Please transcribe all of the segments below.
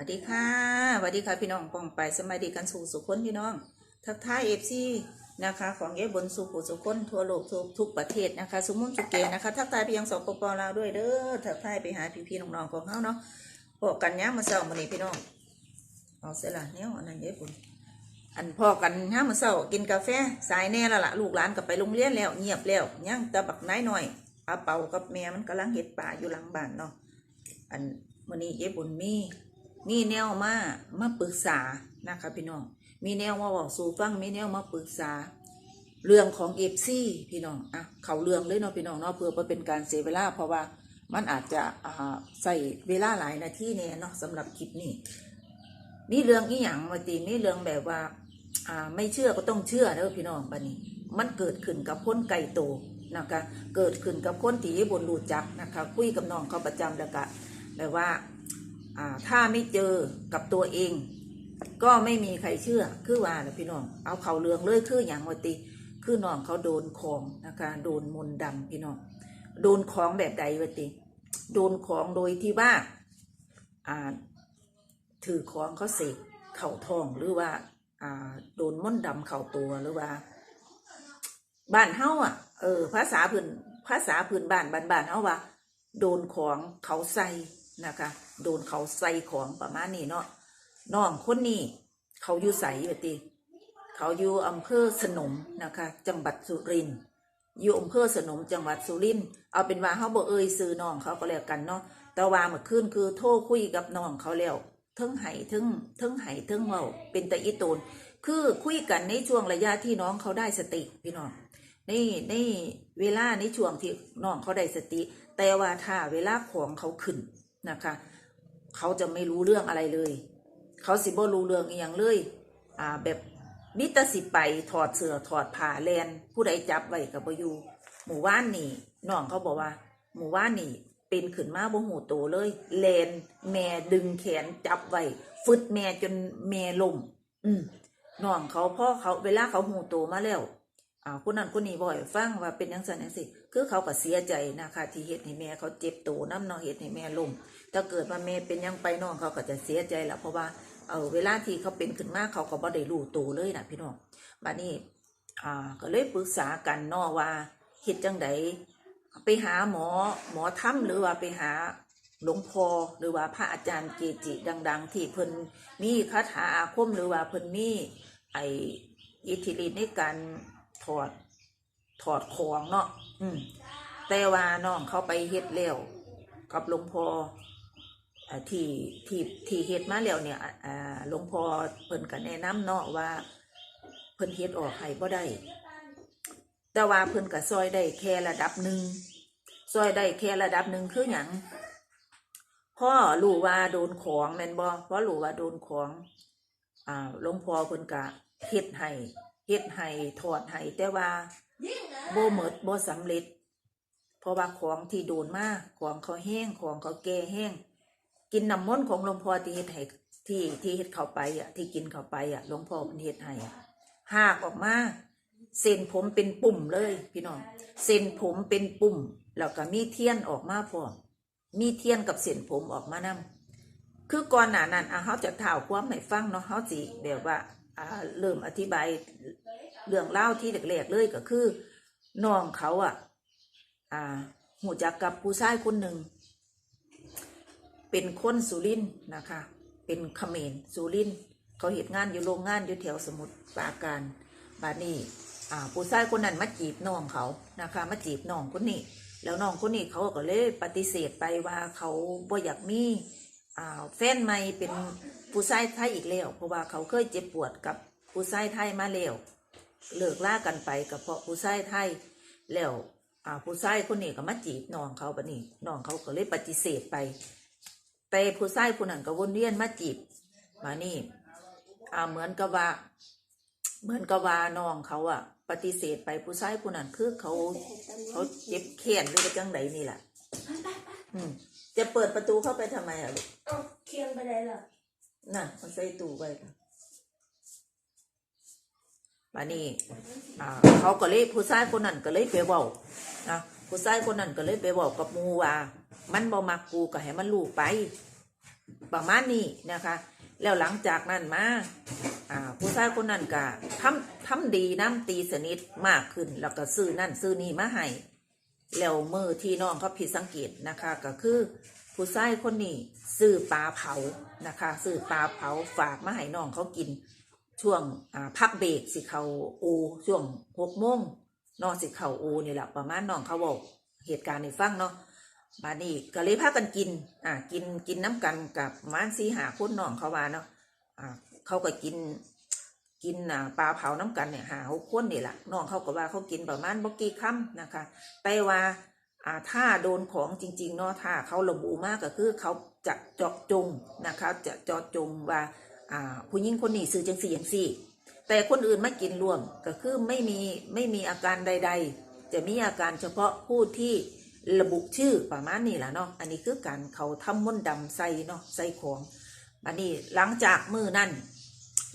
วัสดีค่ะสวัสดีค่ะพี่น้องปองไปสมัยดีกันสู่สุขคนพี่น้อง ทักทายเอฟซีนะคะ ของเอบนสู่ผู้สุขคนทั่วโลกทุกทุกประเทศนะคะสมมุนสุเกนะคะ ทักทายไปยังสปปลาวด้วยเด้อทักทายไปหาพี่พี่ๆน้องๆของเขาเนาะพอกันย้ำมาเศร้ามานี่พี่น้องเอาเสร็จละเนี่ยอันนั้นเย็บบุญอันพอกันย้ำมาเศร้ากินกาแฟสายแน่และล่ะลูกหลานก็ไปโรงเรียนแล้วเงียบแล้วย่างตะบักน้อยหน่อยอาเป่ากับแม่มันกำลังเห็ดป่าอยู่หลังบ้านเนาะอันมื้อนี้เย็บบุญมี มีแนวมามาปรึกษานะคะพี่น้อง มีแนวมาบอกสู่ฟังมีแนวมาปรึกษา เรื่องของเอฟซีพี่น้องอะเขาเรื่องเลยเนาะพี่น้องเนาะเพื่อเป็นการเสียเวลาเพราะว่ามันอาจจะอ่าใส่เวลาหลายนาทีเนี่ยเนาะสำหรับคลิปนี้มีเรื่องอีหยังมาตีมีเรื่องแบบว่าอ่าไม่เชื่อก็ต้องเชื่อเด้อพี่น้องบัดนี้ มันเกิดขึ้นกับคนไก่โตนะคะเกิดขึ้นกับคนที่บนรูจักนะคะคุยกับน้องเขาประจำแล้วก็แบบว่า ถ้าไม่เจอกับตัวเอง ก็ไม่มีใครเชื่อคือว่านะพี่น้อง เอาเขาเรืองเลยคืออย่างวติ คือน้องเขาโดนของนะคะโดนมนต์ดำพี่น้อง โดนของแบบใดวติ โดนของโดยที่ว่าอ่าถือของเขาเสกเข่าทองหรือว่าอ่าโดนมนต์ดำเข่าตัวหรือว่า บ้านเฮาอะเออภาษาพื้นภาษาพื้นบ้านบ้านบ้านเฮาว่า โดนของเขาใส่นะคะ โดนเขาใส่ของประมาณนี้เนาะน้องคนนี้เขาอยู่ใสปติเขาอยู่อำเภอสนมนะคะ จังหวัดสุรินทร์อยู่อำเภอสนมจังหวัดสุรินทร์เอาเป็นว่าเขาบ่เอ่ยซื้อน้องเขาก็แล้วกันเนาะแต่ว่าเมื่อคืนคือโทรคุยกับน้องเขาแล้วเทิงไห้เทิงเทิงไห้เทิงเมาเป็นตะอีโตนคือคุยกันในช่วงระยะที่น้องเขาได้สติพี่น้องในในเวลาในช่วงที่น้องเขาได้สติ แต่ว่าถ้าเวลาของเขาขึ้นนะคะ เขาจะไม่รู้เรื่องอะไรเลย เขาสิบ่รู้เรื่องอีหยังเลย อ่าแบบมิตรสิไปถอดเสื้อถอดผ้าแลนผู้ใดจับไว้กับบ่อยู่หมู่ว่านนี่น้องเขาบอกว่า หมู่ว่านนี่เป็นขึ้นมาบ่หูโตเลยแลนแม่ดึงแขนจับไว้ฟึดแม่จนแม่ล่มอืมน้องเขาพ่อเขาเวลาเขาหูโตมาแล้ว อ่าคนนั้นคนนี้บ่อยฟังว่าเป็นยังสันยังสิคือเขาก็เสียใจนะคะที่เฮ็ดให้แม่เขาเจ็บตัวน้ำนองเฮ็ดให้แม่ล้มถ้าเกิดว่าแม่เป็นยังไปน้องเขาก็จะเสียใจละเพราะว่าเออเวลาที่เขาเป็นขึ้นมากเขาก็บ่ได้รู้ตัวเลยนะพี่น้องบัดนี้อ่าก็เลยปรึกษากันนาะว่าเฮ็ดจังไดไปหาหมอหมอถ้ำหรือว่าไปหาหลวงพ่อหรือว่าพระอาจารย์เกจิดัง ๆ ที่เพิ่นมีคาถาอาคมหรือว่าเพิ่นมีไออิทธิฤทธิ์ในการ ถอด ถอดของเนาะอืม แต่ว่าน้องเขาไปเฮ็ดแล้วกับหลวงพ่ออ่าที่ที่ที่เฮ็ดมาแล้วเนี่ยอ่าหลวงพ่อเพิ่นก็แนะนำเนาะว่า เพิ่นเฮ็ดออกให้บ่ได้ แต่ว่าเพิ่นก็ซอยได้แค่ระดับหนึ่งซอยได้แค่ระดับหนึ่งคือหยังพ่อรู้ว่าโดนของแม่นบ่เพราะรู้ว่าโดนของอ่าหลวงพ่อเพิ่นก็เฮ็ดให้ เฮ็ดให้ถอดให้แต่ว่าโบหมดโบสำเร็จ เพราะว่าของที่โดนมากของเขาแห้งของเขาแก่แห้ง กินน้ำมนต์ของหลวงพ่อที่เฮ็ดให้ที่ที่เฮ็ดเข้าไปอะที่กินเข้าไปอะหลวงพ่อเพิ่นเฮ็ดให้อะหากออกมาเส้นผมเป็นปุ่มเลย พี่น้องเส้นผมเป็นปุ่มแล้วก็มีเทียนออกมาพร้อมมีเทียนกับเส้นผมออกมานํคือก่อนหน้านั้นอะเฮาจะถ่าวความให้ฟังเนาะเฮาสิแบบว่า เริ่มอธิบายเรื่องเล่าที่แรกๆเลยก็คือน้องเขาอะ อ่าหูจักกับผู้ชายคนหนึ่ง เป็นคนสุรินนะคะ เป็นเขมรสุรินเขาเหตุงานอยู่โรงงานอยู่แถวสมุทรปราการบานี้อ่าผู้ชายคนนั้นมาจีบน้องเขานะคะ มาจีบน้องคนนี้ แล้วน้องคนนี้เขาก็เลยปฏิเสธไปว่าเขาบ่อยากมีอ่าแฟนใหม่เป็น ผู้ชายไทยอีกแล้วเพราะว่าเขาเคยเจ็บปวดกับผู้ชายไทยมาแล้วเลิกล่ากันไปกับเพราะผู้ชายไทยแล้วอ่าผู้ชายคนนี้ก็มาจีบน้องเขาบัดนี้น้องเขาก็เลยปฏิเสธไป แต่ผู้ชายคนนั้นก็วนเวียนมาจีบมานี่อ่าเหมือนกับว่า เหมือนกับว่าน้องเขาอะปฏิเสธไปผู้ชายคนนั้นคือเขา เขาเจ็บแค้นหรือจังไดนี่แหละอืมจะเปิดประตูเข้าไปทำไมอะลูกเอาเคียงไปได้เหรอ น่ะมันใส่ตู้ไว้ค่ะมานี่อ่าเขาก็เลยผู้ชายคนนั้นก็เลยไปเว้านะผู้ชายคนนั้นก็เลยไปเว้ากับมูว่า มันบ่มักกูก็ให้มันลูกไป ประมาณนี้นะคะ แล้วหลังจากนั้นมาอ่าผู้ชายคนนั้นก็ทำทำดีน้ำตีสนิทมากขึ้น แล้วก็ซื้อนั่นซื้อนี่มาให้แล้วมือที่น้องเขาผิดสังเกตนะคะ ก็คือ ผู้ชายคนนี้ซื้อปลาเผานะคะซื้อปลาเผาฝากมาให้น้องเขากิน ช่วงพักเบรกสิเขาโอช่วงหกโมงนอนสิเขาโอนี่แหละประมาณน้องเขาบอกเหตุการณ์ในฟังเนาะบานี้ก็เลยพากันกิน อ่า กิน กินน้ำกันกับประมานสีหาคนน้องเขาว่าเนาะ อ่า เขาก็กิน กินอ่าปลาเผาน้ำกันเนี่ยหาหกคนนี่แหละน้องเขาก็ว่าเขากินประมาณบกี่คำนะคะแต่ว่า อ่าถ้าโดนของจริง ๆ เนาะถ้าเขาระบุมากก็คือเขาจะเจาะจงนะคะจะเจาะจงว่าอ่าผู้หญิงคนนี้ซื้อจังสี่จังสี่ แต่คนอื่นมากินรวมก็คือไม่มีไม่มีอาการใด ๆ จะมีอาการเฉพาะผู้ที่ระบุชื่อประมาณนี้แหละเนาะอันนี้คือการเขาทำมนต์ดำใส่เนาะใส่ของอันนี้หลังจากมือนั่น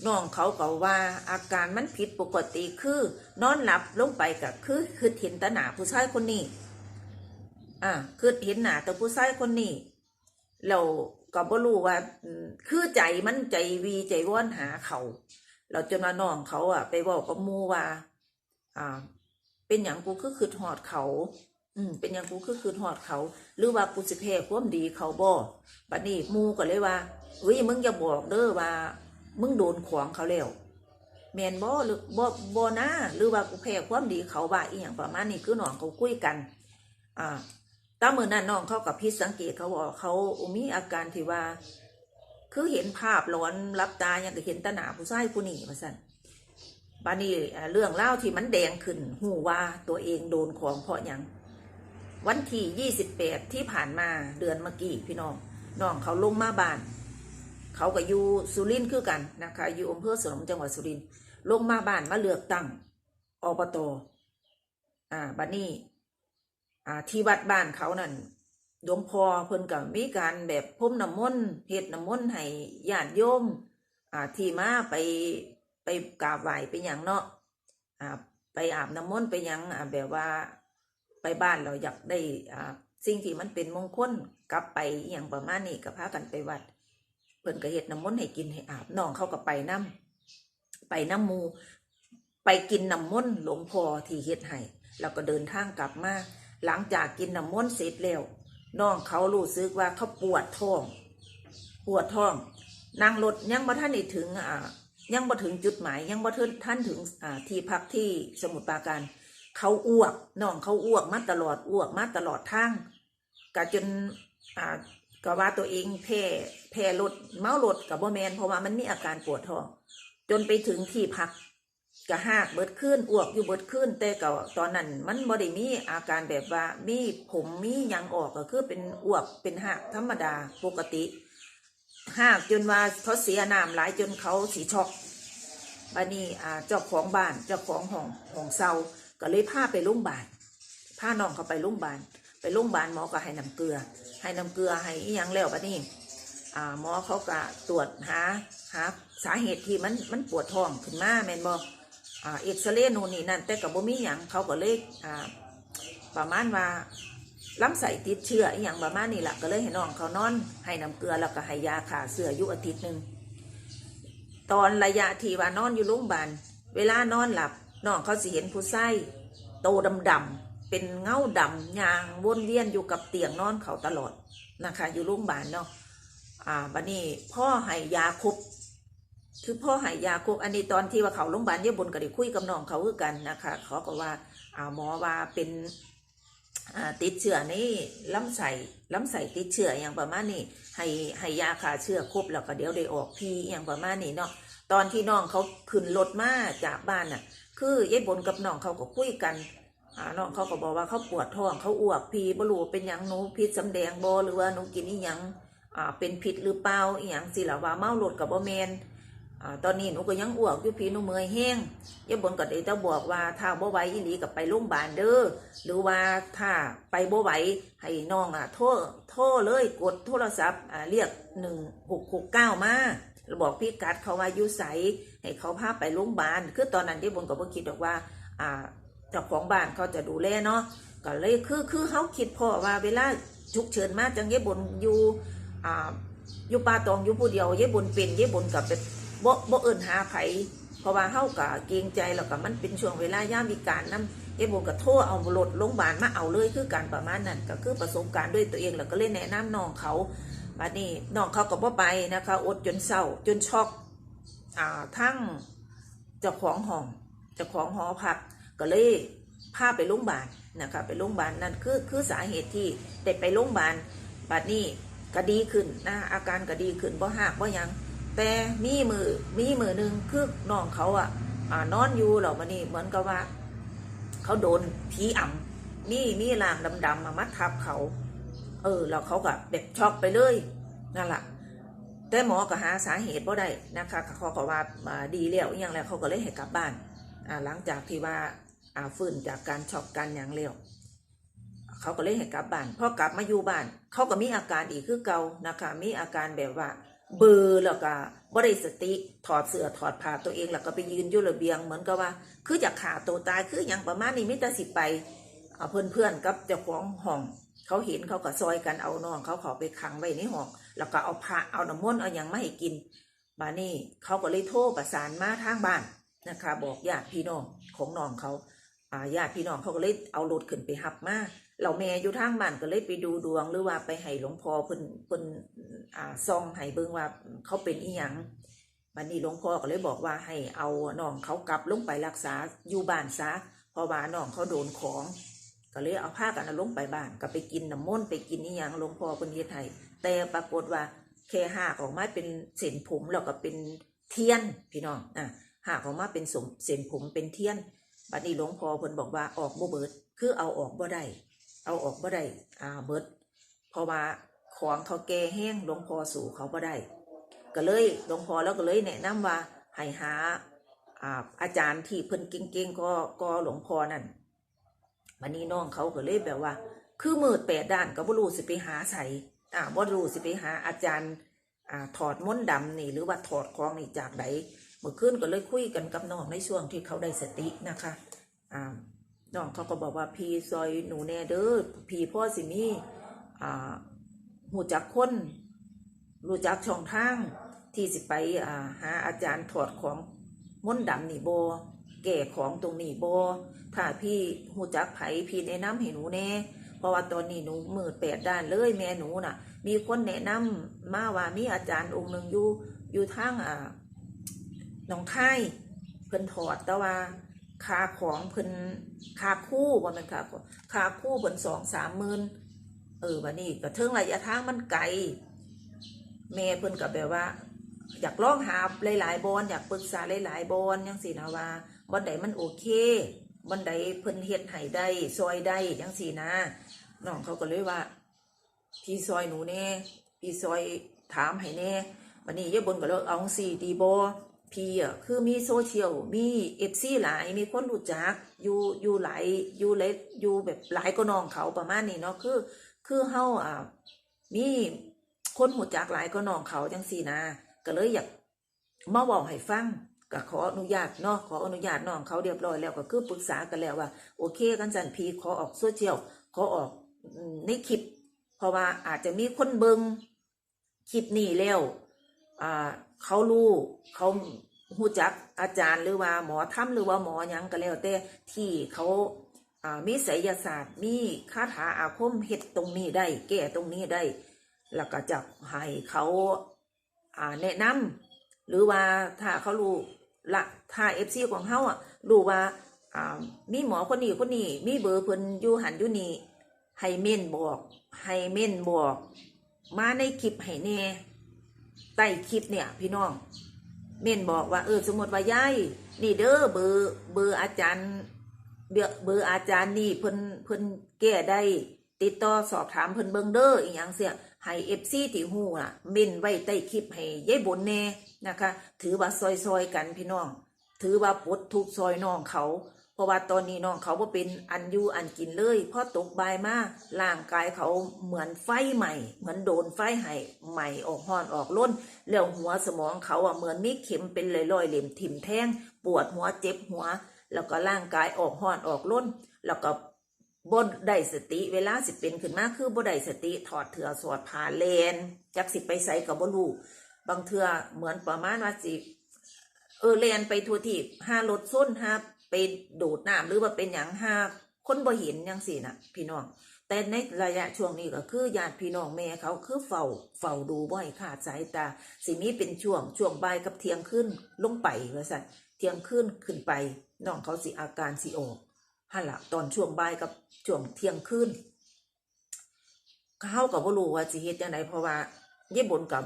น้องเขาก็ว่าอาการมันผิดปกติคือนอนหลับลงไปก็คือคือเห็นแตหนาผู้ชายคนนี้ อ่าคือเห็นหนาแต่ผู้ชายคนนี้เราก็บ่รู้ว่า คือใจมันใจวีใจว่อนหาเขา เราจนว่าน้องเขาอะ ไปบอกกับมูว่า อ่า เป็นอย่างกูคือคืดหอดเขา อืม เป็นอย่างกูคือคืดหอดเขา หรือว่ากูสิเพความดีเขาบ่บัดนี้มูก็เลยว่าเฮ้ยมึงอย่าบอกเด้อว่า มึงโดนขวางเขาแล้วแมนบ่หรือบ่บ่นะหรือว่ากูแพ้ความดีเขาว่าอีหยังประมาณนี้คือน้องเขาคุยกัน อ่า ตามมือนั้นน้องเขากับพิดสังเกตเขาบอกเขามีอาการที่ว่า คือเห็นภาพหลอนรับตาอย่างก็เห็นตาหนาผู้ชายผู้หนีมาสั่นบานี่เรื่องเล่าที่มันแดงขึ้น หูว่าตัวเองโดนของเพราะยังวันที่ยี่สิบแปดที่ผ่านมาเดือนเมื่อกี้พี่น้องน้องเขาลงมาบ้าน เขาก็อยู่สุรินทร์คือกันนะคะอยู่อำเภอสนมจังหวัดสุรินทร์ลงมาบ้านมาเลือกตั้งอบตอ่าบัดนี้ อ่าที่วัดบ้านเขานั่นหลวงพ่อเพิ่นก็มีการแบบพรมน้ำมนต์เฮ็ดน้ำมนต์ให้ญาติโยมอ่าที่มาไปไปกราบไหว้ไปหยังเนาะอ่าไปอาบน้ำมนต์ไปยังอ่าแบบว่าไปบ้านเราอยากได้อ่าสิ่งที่มันเป็นมงคลกลับไปอย่างประมาณนี้ก็พากันไปวัดเพิ่นก็เฮ็ดน้ำมนต์ให้กินให้อาบน้องเขาก็ไปน้ำไปน้ำมูไปกินน้ำมนต์หลวงพ่อที่เฮ็ดให้แล้วก็เดินทางกลับมา หลังจากกินน้ำมนต์เสร็จแล้วน้องเขารู้สึกว่าเขาปวดท้อง ปวดท้องนั่งรถยังบ่ท่านได้ถึงอ่ายังบ่ถึงจุดหมาย ยังบ่ท่านท่านถึงอ่าที่พักที่สมุทรปราการ เขาอ้วกน้องเขาอ้วกมาตลอดอ้วกมาตลอดทางก็จนอ่าก็ว่าตัวเองแพ้แพ้รถเมารถกับบ่แมนเพราะว่ามันมีอาการปวดท้อง จนไปถึงที่พัก กะหากเบิดขึ้นอ้วกอยู่เบิดขึ้นแต่ก็ตอนนั้นมันบ่ได้มีอาการแบบว่ามีผมมียังออกก็คือเป็นอ้วกเป็นหากธรรมดาปกติหากจนว่าเขาเสียน้ำหลายจนเขาสีช็อกบันนี้อ่าเจ้าของบ้านเจ้าของห้องห้องเซาก็เลยพาไปโรงพยาบาลพาน้องเขาไปโรงพยาบาลไปโรงพยาบาลหมอก็ให้น้ำเกลือ ให้น้ำเกลือให้อีหยังแล้วบัดนี้อ่าหมอเขาก็ตรวจหาหาสาเหตุที่มันมันปวดท้องขึ้นมาแมนบอ่า เอ็กซเรย์นู่นนี่นั่นแต่กับบ่มีหยังเขาก็เลยประมาณว่าลำไส้ติดเชื้ออหย่างประมาณนี้แหละก็เลยให้น้องเขานอน ให้น้ำเกลือแล้วก็ให้ยาขาเสืออยู่อาทิตย์หนึ่งตอนระยะที่ว่านอนอยู่โรงพยาบาลเวลานอนหลับน้องเขาสิเห็นผู้ไส้โตดำๆเป็นเงาดำยางวนเวียนอยู่กับเตียงนอนเขาตลอดนะคะ อยู่โรงพยาบาลเนาะอ่าบัดนี้พ่อให้ยาครบ คือพ่อห้ยยาครบอันนี้ตอนที่ว่าเขาโรงพยาบาลเยี่ยบนก็ได้คุยกับน้องเขาคือกันนะคะเขาก็ว่าอ่าหมอว่าเป็นติดเชื้อในลำไส้ลำไส้ติดเชื้ออย่างประมาณนี้ให้ให้ยาฆ่าเชื้อครบแล้วก็เดี๋ยวได้ออกพีอย่างประมาณนี้เนาะตอนที่น้องเขาขึ้นรถมาจากบ้านน่ะ คือยายบนกับน้องเขาก็คุยกันน้องเขาก็บอกว่าเขาปวดท้องเขาอ้วกพีบรูเป็นยังหนูพิษสำแดงบหรือว่าหนูกินอีหยังอ่าเป็นผิดหรือเปล่าอีหยังสิล่ะว่าเมารถกับบ่แมน ตอนนี้หนูก็ยังอ้วกอยู่พี่หนูเมื่อยแห้งยายบนก็ได้แต่บอกว่าถ้าบ่ไหวอีหลีก็ไปโรงพยาบาลเด้อหรือว่าถ้าไปบ่ไหวให้น้องอะโทรโทรเลยกดโทรศัพท์อ่าเรียก1669มาแล้วบอกพี่กัดเขาว่าอยู่ไสให้เขาพาไปโรงพยาบาลคือตอนนั้นยายบนก็บ่คิดหรอกว่าอ่าเจ้าของบ้านเขาจะดูแลเนาะก็เลยคือคือเขาคิดพอว่าเวลาฉุกเฉินมาจังยายบนอยู่อ่าอยู่ป่าตองอยู่ผู้เดียวยายบุญเป็นยายบุญกับเป็น บ่บ่เอิ้นหาไผเพราะว่าเฮาก็เกรงใจแล้วก็มันเป็นช่วงเวลายามวิการนำยายบุญก็โทรเอารถโรงพยาบาลมาเอาเลยคือการประมาณนั้นก็คือประสบการณ์ด้วยตัวเองแล้วก็เลยแนะนำน้องเขาบัดนี้น้องเขาก็บ่ไปนะคะอดจนเศร้าจนช็อกอ่าทั้งเจ้าของห้องเจ้าของหอพักก็เลยพาไปโรงพยาบาลนะคะไปโรงพยาบาลนั่นคือคือสาเหตุที่ได้ไปโรงพยาบาลบัดนี้ก็ดีขึ้นนะอาการก็ดีขึ้นบ่หักบ่ยัง แต่มีมือมีมือหนึ่งคือน้องเขาอะอ่านอนอยู่เหรอมานี่เหมือนกับว่า เขาโดนผีอ่ำมีมีลางดำๆมามัดทับเขา เออแล้วเขาก็แบบช็อกไปเลยนั่นแหละแต่หมอก็หาสาเหตุบ่ได้นะคะเขาก็ว่าอ่าดีแล้วอย่างแล้วเขาก็เลยให้กลับบ้านอ่าหลังจากที่ว่าอ่าฟื้นจากการช็อกกันอย่างเร็วเขาก็เลยให้กลับบ้านพอกลับมาอยู่บ้าน เขาก็มีอาการอีกคือเก่านะคะมีอาการแบบว่า เบลอแล้วก็บ่ได้สติถอดเสื้อถอดผ้าตัวเองแล้วก็ไปยืนอยู่ระเบียงเหมือนกับว่า คืออยากขาตัวตายคืออย่างประมาณนี้มิตรสิไปเพื่อาเพื่อนกับเจ้าของห้อง เขาเห็นเขาก็ซอยกันเอาน้องเขาขอไปขังไว้ในห้อง แล้วก็เอาพระเอาน้ำมนต์เอาอย่างมาให้กินบานี่เขาก็เลยโทรประสานมาทางบ้านนะคะ บอกญาติพี่น้องของน้องเขาอ่าญาติพี่น้องเขาก็เลยเอารถขึ้นไปหับมา เราแม่อยู่ทางบ้านก็เลยไปดูดวงหรือว่าไปให้หลวงพ่อเพิ่นเพิ่นอ่าซองให้เบิ่งว่าเขาเป็นอีหยังบัดนี้หลวงพ่อก็เลยบอกว่าให้เอาน้องเขากลับลงไปรักษาอยู่บ้านซะเพราะว่าน้องเขาโดนของ ก็เลยเอาผ้ากันลงไปบ้านก็ไปกินน้ำมนต์ไปกินนี่ยังหลวงพ่อเพิ่นเฮ็ดให้แต่ปรากฏว่าแค่หากออกมาเป็นเส้นผมแล้วก็เป็นเทียนพี่น้องอะหากออกมาเป็นสมเส้นผมเป็นเทียนบัดนี้หลวงพ่อเพิ่นบอกว่าออกบ่เบิด คือเอาออกบ่ได้ เอาออกบ่ได้อ่าเบิดเพราะว่าของเขาแก่แห้งหลวงพ่อสู่เขาบ่ได้ก็เลยหลวงพ่อแล้วก็เลยแนะนำว่าให้หาอ่าอาจารย์ที่เพิ่นเก่งๆก็ก็หลวงพ่อนั่นวันนี้น้องเขาก็เลยแบบว่า คือมืดแปดด้านก็บ่รู้สิไปหาใส่อ่าบ่รู้สิไปหาอาจารย์อ่าถอดมนต์ดำนี่หรือว่าถอดของนี่จากไหนเมื่อคืนก็เลยคุยกันกับน้องในช่วงที่เขาได้สตินะคะอ่า น้องเขาก็บอกว่าพี่ซอยหนูแน่เด้อพี่พ่อสิมีอ่าหูจักคนรู้จักช่องทางที่สิไปอ่าหาอาจารย์ถอดของม้นต์ดำนี่โบแก่ของตรงนี้โบถ้าพี่หูจักไผพี่แนะนำให้หนูแน่เพราะว่าตอนนี้หนูมืดแปดด้านเลยแม่หนูน่ะ มีคนแนะนำมาว่ามีอาจารย์องค์หนึ่งอยู่อยู่ทางอ่าหนองคายเพิ่นถอดแต่ว่า ค่าของเพิ่นค่าคู่ว่ามันค่าค่าคู่เพิ่นสองสามหมื่นเออวันนี้ก็เทิงระยะทางมันไกลแม่เพิ่นก็แบบว่า อยากลองหาหลายๆบอนอยากปรึกษาหลายๆบอนยังสินะว่าบอนใดมันโอเคบอนใดเพิ่นเฮ็ดให้ได้ซอยได้ยังสินะน้องเขาก็เลยว่า พี่ซอยหนูแน่พี่ซอยถามให้แน่วันนี้ยายบนก็เลยเอาสี่ดีบอ พี่อะคือมีโซเชียลมีเอฟซีหลายมีคนรู้จักอยู่อยู่หลายอยู่หลายอยู่แบบหลายก็น้องเขาประมาณนี้เนาะคือ คือเฮาอ่ามีคนหูจักหลายก็น้องเขาจังสี่นะก็เลยอยากมาบอกให้ฟังก็ขออนุญาตเนาะขออนุญาตน้องเขาเรียบร้อยแล้วก็คือปรึกษากันแล้วว่า โอเคกันจันพีขอออกโซเชียลขอออกในคลิป เพราะว่าอาจจะมีคนเบิงคลิปนี้แล้ว อ่าเขารู้เขาหูจักอาจารย์หรือว่าหมอถ้ำหรือว่าหมอยังก็แล้วแต่ที่เขาอ่ามีไสยศาสตร์มีคาถาอาคมเฮ็ดตรงนี้ได้แก้ตรงนี้ได้ แล้วก็จะให้เขาอ่าแนะนำหรือว่าถ้าเขารู้ละถ้าเอฟซีของเขาอะรู้ว่าอ่ามีหมอคนนี้คนนี้มีเบอร์เพิ่นอยู่หันอยู่นี่ให้เม่นบอกให้เม่นบอก มาในคลิปให้แน่ ใต้คลิปเนี่ย พี่น้อง เม่นบอกว่าเออสมมติว่ายายนี่เด้อเบอร์เบอร์อาจารย์เบอร์เบอร์อาจารย์นี่เพิ่นเพิ่นแก้ได้ ติดต่อสอบถามเพิ่นเบิงเด้ออีหยังเสียให้เอฟซีที่หูน่ะเม่นไว้ใต้คลิปให้ยายบนแน่นะคะ ถือว่าซอยๆกันพี่น้อง ถือว่าปดทุกซอยน้องเขา เพราะว่าตอนนี้น้องเขาบ่เป็นอันอยู่อันกินเลยพอตกบ่ายมาร่างกายเขาเหมือนไฟใหม่ เหมือนโดนไฟให้ใหม่ออกห้อนออกล้นแล้วหัวสมองเขาอะเหมือนมีเข็มเป็นลอยๆเหลี่ยมถิ่มแทงปวดหัวเจ็บหัว แล้วก็ร่างกายออกห้อนออกล้น แล้วก็บ่ได้สติเวลาสิเป็นขึ้นมาคือบ่ได้สติถอดเถื่อสวดผ่าเลนจักสิไปใส่กับบ่รู้บางเถื่อเหมือนประมาณว่าสิเออเลนไปทัวทีห้ารถส้นห้า ไปโดดน้ำหรือว่าเป็นอย่างห้าคนบ่เห็นจังสี่น่ะพี่น้อง แต่ในระยะช่วงนี้ก็คือญาติพี่น้องแม่เขาคือเฝ้าเฝ้าดูบ่ให้ขาดสายตาสิมีเป็นช่วงช่วงบ่ายกับเที่ยงขึ้นลงไปว่าซั่นเที่ยงขึ้นขึ้นไปน้องเขาสิอาการสิออกหั่นล่ะตอนช่วงบ่ายกับช่วงเที่ยงขึ้นเขาก็บ่รู้ว่าสิเฮ็ดจังไดเพราะว่าเย่บนกับ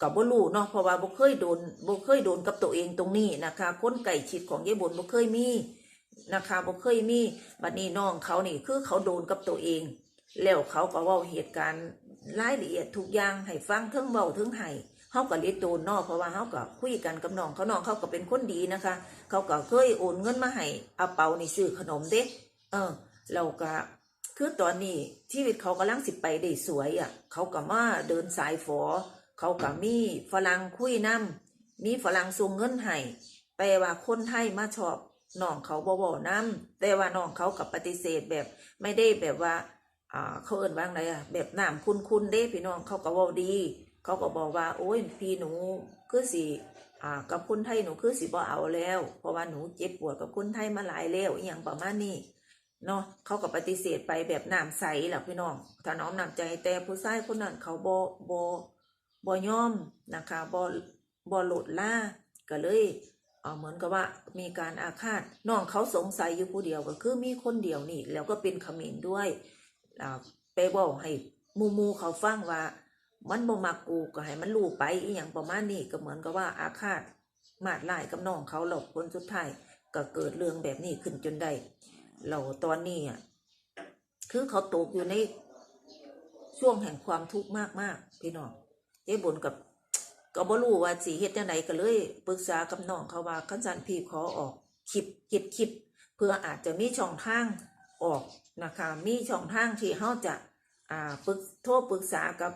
กับบ่รู้เนาะเพราะว่าบ่เคยโดนบ่เคยโดนกับตัวเองตรงนี้นะคะคนใกล้ชิดของเยบนบ่เคยมีนะคะบ่เคยมีบัดนี้น้องเขานี่คือเขาโดนกับตัวเอง แล้วเขาก็ว้าเหตุการณ์รายละเอียดทุกอย่างให้ฟังเทั้งเว้าเทั้งให้เฮาก็เลยโดนเนอกเพราะว่าเฮาก็คุยกันกับน้องเขาน้องเขาก็เป็นคนดีนะคะ เขาก็เคยโอนเงินมาให้อาเปาในซื้อขนมเด้เออเราก็คือตอนนี้ชีวิตเขากำลังสิไปได้สวยอะ เขาก็มาเดินสายฝอ เขาก็มีฝรั่งคุยนํมีฝรั่งส่งเงินให้แต่ว่าคนไทยมาชอบน้องเขาบ่บ่นํแต่ว่าน้องเขากับปฏิเสธแบบไม่ได้แบบว่าอ่าเขาเอิ้นว่าไงอะแบบน้ำคุณคุณเด้พี่น้องเขาก็เว้าดี เขาก็บอกว่า โอ้ยพี่หนูคือสิอ่ากับคนไทยหนูคือสิบ่เอาแล้ว เพราะว่าหนูเจ็บปวดกับคนไทยมาหลายแล้วอหย่างประมาณนี้เนาะเขาก็ปฏิเสธไปแบบน้ำใสแหละพี่น้องถ้าน้อมนำใจแต่ผู้ชายคนนั้นเขาบ่บ่ บ่ยอมนะคะบ่บ่หลดล่าก็เลยเหมือนกับว่ามีการอาฆาตน้องเขาสงสัยอยู่ผู้เดียวก็คือมีคนเดียวนี่แล้วก็เป็นขมิ้นด้วยอ่าไปบอกให้มูมูเขาฟังว่า มันบ่มักกูก็ให้มันรู้ไปอีหยังประมาณนี้ก็เหมือนกับว่าอาฆาตมาดไลายกับน้องเขาหลอกคนสุดท้ายก็เกิดเรื่องแบบนี้ขึ้นจนได้เราตอนนี้อะคือเขาตกอยู่ในช่วงแห่งความทุกข์มากๆพี่น้อง เจ๊บนกับก็บ่รู้ว่าสิเฮ็ดจังไดก็เลยปรึกษากับน้องเขาว่าคันสันพี่ขอออกคลิปเฮ็ดคลิปเพื่ออาจจะมีช่องทางออกนะคะมีช่องทางที่เฮาจะอ่าปรึกโทรปรึกษากับ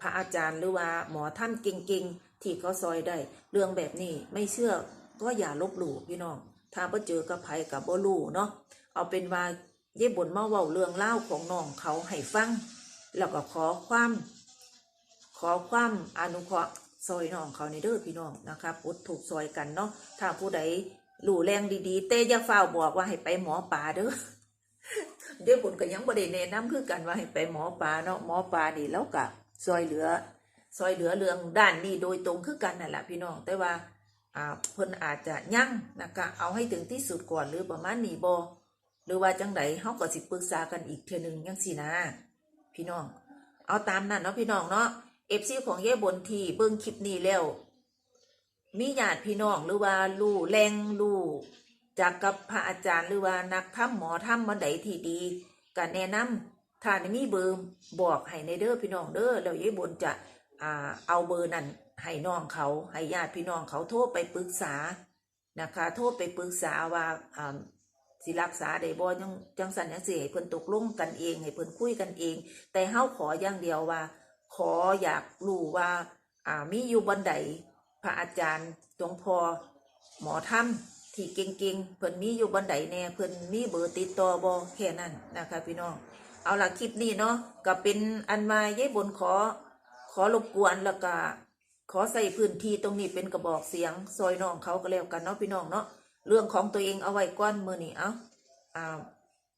พระอาจารย์หรือว่าหมอท่านเก่งๆที่เขาซอยได้ เรื่องแบบนี้ไม่เชื่อก็อย่าลบหลู่พี่น้องถ้าบ่เจอกับไผกับบ่รู้เนาะเอาเป็นว่าเย่บนมาเว้าเรื่องเล่าของน้องเขาให้ฟัง แล้วก็ขอความ อความอนุเคราะห์ซอยน้องเขาในเด้อพี่น้องนะครับอุดถูกซอยกันเนาะถ้าผู้ใดรู้แรงดีๆ เต้ย่าฝ้าบอกว่าให้ไปหมอป่าเด้อเดี๋ยวผลก็ยังบ่ได้แนะนำคือกันว่าให้ไปหมอป่าเนาะหมอป่านี่แล้วก็ซอยเหลือ ซอยเหลือเรื่องด้านนี้โดยตรงคือกันนั่นแหละพี่น้องแต่ว่าเพิ่นอาจจะยั่งนะคะเอาให้ถึงที่สุดก่อนหรือประมาณนี้บ่หรือว่าจังไดเฮาก็สิปรึกษากันอีกเทื่อหนึงจังซี่นะพี่น้อง เอาตามนั้นเนาะพี่น้องเนาะ เอฟซีของเย่บนที่เบิ่งคลิปนี้แล้ว มีญาติพี่น้องหรือว่าลู่แรงลู่จากกับพระอาจารย์หรือว่านักทำหมอทำบันไดที่ดีก็แนะนำถ้าได้มีเบอร์บอกให้ในเด้อพี่น้องเด้อแล้วเย่บนจะอ่าเอาเบอร์นั้นให้น้องเขาให้ญาติพี่น้องเขาโทรไปปรึกษานะคะ โทรไปปรึกษาว่าอ่าสิรักษาได้บ่จังจังสันจังสิให้เพิ่นตกลงกันเองให้เพิ่นคุยกันเอง แต่เฮาขออย่างเดียวว่า ขออยากรู้ว่าอ่ามีอยู่บนไดพระอาจารย์หลวงพ่อหมอถ้ำที่เก่งๆเพิ่นมีอยู่บนไดแน่เพิ่นมีเบอร์ติดต่อบ่แค่นั้นนะคะพี่น้องเอาละคลิปนี้เนาะก็เป็นอันมาเยายบนขอ ขอรบกวนแล้วก็ขอใส่พื้นที่ตรงนี้เป็นกระบอกเสียง ซอยน้องเขาก็แล้วกันเนาะพี่น้องเนาะเรื่องของตัวเองเอาไว้ก้อนมือนี่เอาอ่า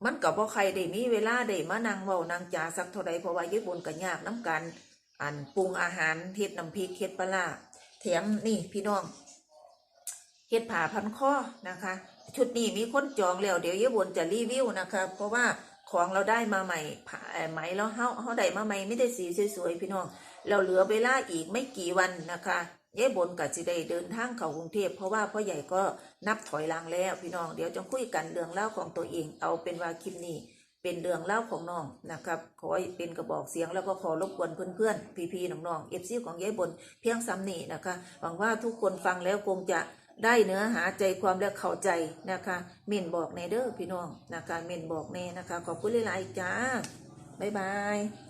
มันกับบ่ใครได้มีเวลาได้มานั่งเว้านั่งจ่าสักเท่าใดเพราะว่าญี่ปุ่นก็ยากน้ำกัน อันปรุงอาหารเฮ็ดน้ำพริกเฮ็ดปลาแถมนี่พี่น้องเฮ็ดผ่าพันคอนะคะ ชุดนี้มีคนจองแล้วเดี๋ยวญี่ปุ่นจะรีวิวนะคะ เพราะว่าของเราได้มาใหม่ผ่าไหมแล้วเฮาเฮาได้มาใหม่ไม่ได้สีสวยๆพี่น้อง เราเหลือเวลาอีกไม่กี่วันนะคะยายบนกับสิได้เดินทางเข้ากรุงเทพเพราะว่าพ่อใหญ่ก็นับถอยหลังแล้วพี่น้องเดี๋ยวจะคุยกันเรื่องเล่าของตัวเองเอาเป็นว่าคลิปนี้ เป็นเรื่องเล่าของน้องนะครับ ขอเป็นกระบอกเสียงแล้วก็ขอรบกวนเพื่อนๆ พี่ๆ น้องๆเอฟซีของยายบนเพียงซ้ำนี่นะคะ หวังว่าทุกคนฟังแล้วคงจะได้เนื้อหาใจความและเข้าใจนะคะเม่นบอกในเด้อพี่น้องนะคะเม่นบอกในนะคะ ขอบคุณหลายๆจ้า บ๊ายบาย